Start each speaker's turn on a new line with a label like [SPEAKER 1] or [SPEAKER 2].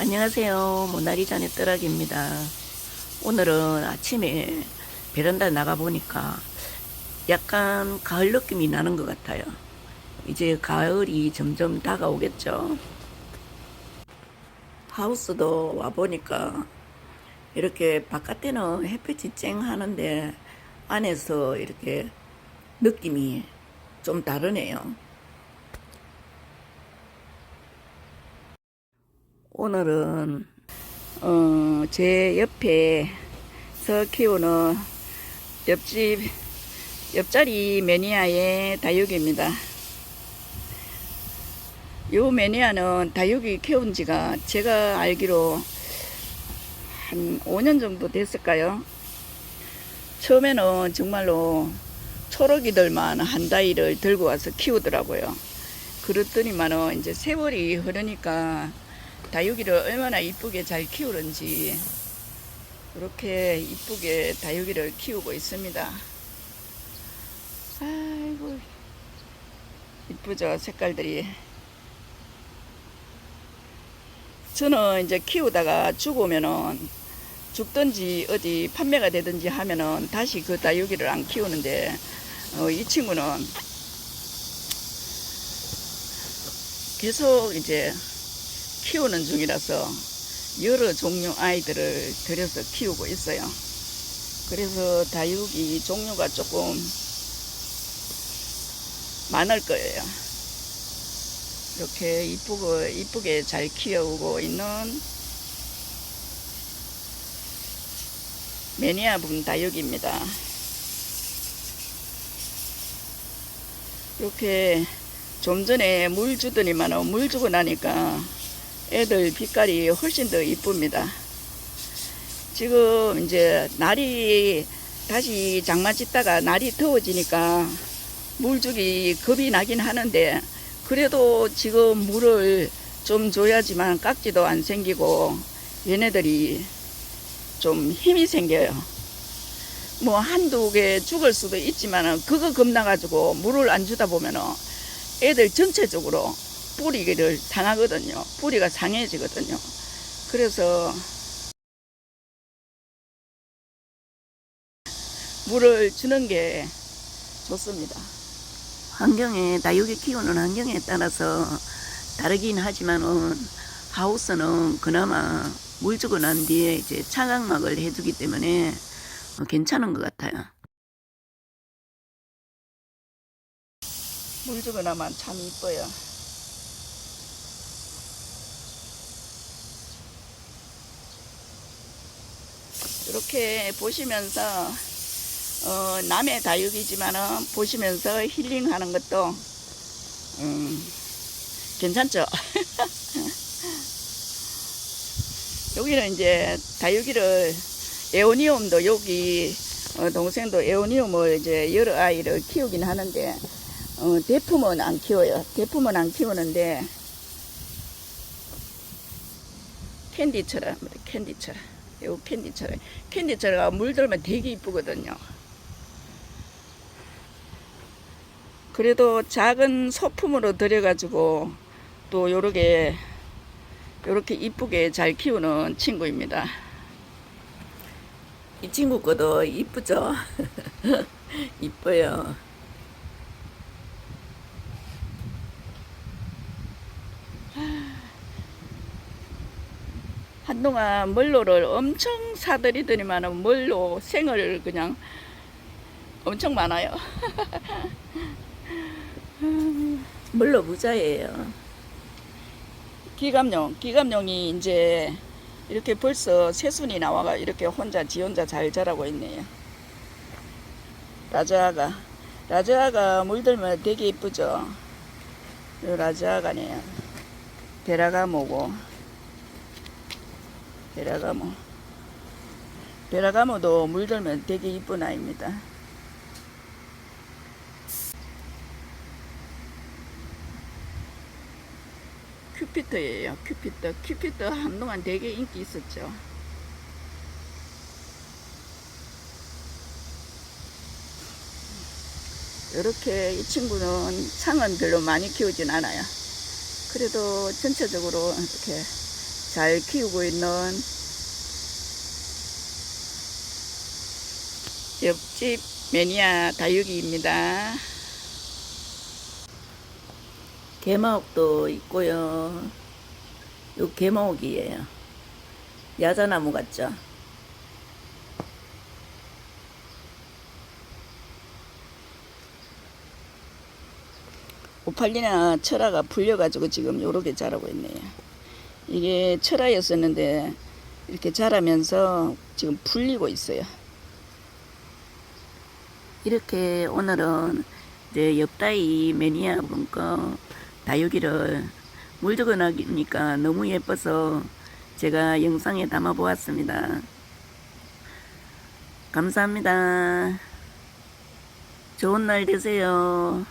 [SPEAKER 1] 안녕하세요. 모나리 잔의 떠락입니다. 오늘은 아침에 베란다 나가보니까 약간 가을 느낌이 나는 것 같아요. 이제 가을이 점점 다가오겠죠. 하우스도 와보니까 이렇게 바깥에는 햇빛이 쨍 하는데 안에서 이렇게 느낌이 좀 다르네요. 오늘은 어, 제 옆에서 키우는 옆집 옆자리 매니아의 다육입니다. 요 매니아는 다육이 키운 지가 제가 알기로 한 5년 정도 됐을까요? 처음에는 정말로 초록이들만 한 다이를 들고 와서 키우더라고요. 그랬더니만은 이제 세월이 흐르니까 다육이를 얼마나 이쁘게 잘 키우는지 이렇게 이쁘게 다육이를 키우고 있습니다. 아이고 이쁘죠 색깔들이. 저는 이제 키우다가 죽으면은 죽든지 어디 판매가 되든지 하면은 다시 그 다육이를 안 키우는데 어, 이 친구는 계속 이제 키우는 중이라서 여러 종류 아이들을 들여서 키우고 있어요. 그래서 다육이 종류가 조금 많을 거예요. 이렇게 이쁘고 이쁘게 잘 키우고 있는 매니아분 다육입니다. 이렇게 좀 전에 물 주더니만 물 주고 나니까 애들 빛깔이 훨씬 더 이쁩니다. 지금 이제 날이 다시 장마 짓다가 날이 더워지니까 물 주기 겁이 나긴 하는데 그래도 지금 물을 좀 줘야지만 깍지도 안 생기고 얘네들이 좀 힘이 생겨요. 뭐 한두 개 죽을 수도 있지만 그거 겁나가지고 물을 안 주다 보면은 애들 전체적으로 뿌리를 상하거든요. 뿌리가 상해지거든요. 그래서 물을 주는 게 좋습니다. 환경에 다육이 키우는 환경에 따라서 다르긴 하지만은 하우스는 그나마 물 주고 난 뒤에 이제 차광막을 해주기 때문에 어, 괜찮은 것 같아요. 물 주고 나면 참 이뻐요. 이렇게 보시면서 어, 남의 다육이지만은 보시면서 힐링하는 것도 음, 괜찮죠. 여기는 이제 다육이를 에오니움도 여기 어, 동생도 에오니움을 이제 여러 아이를 키우긴 하는데 어, 대품은 안 키워요. 대품은 안 키우는데 캔디처럼 캔디처럼 요 캔디처럼 캔디처럼 물들면 되게 이쁘거든요. 그래도 작은 소품으로 들여가지고 또 요렇게 요렇게 이쁘게 잘 키우는 친구입니다. 이 친구 거도 이쁘죠? 이뻐요. 한동안 멀로를 엄청 사들이더니만은 멀로 생을 그냥 엄청 많아요. 멀로 부자예요. 기감용, 기감용이 이제 이렇게 벌써 새순이 나와가 이렇게 혼자 지 혼자 잘 자라고 있네요. 라자아가, 라자아가 물들면 되게 이쁘죠. 요 라자아가네요. 베라가모고, 베라가모. 베라가모도 물들면 되게 이쁜 아이입니다. 큐피터예요. 큐피터. 큐피터 한동안 되게 인기 있었죠. 이렇게 이 친구는 창은 별로 많이 키우진 않아요. 그래도 전체적으로 이렇게
[SPEAKER 2] 잘 키우고 있는 옆집 매니아 다육이입니다. 개마옥도 있고요. 요 개마옥이에요. 야자나무 같죠? 오팔리나 철화가 풀려가지고 지금 요렇게 자라고 있네요. 이게 철화였었는데 이렇게 자라면서 지금 풀리고 있어요. 이렇게 오늘은 이제 옆다이 매니아 분거 다육이를 물주고 나니까 너무 예뻐서 제가 영상에 담아 보았습니다. 감사합니다. 좋은 날 되세요.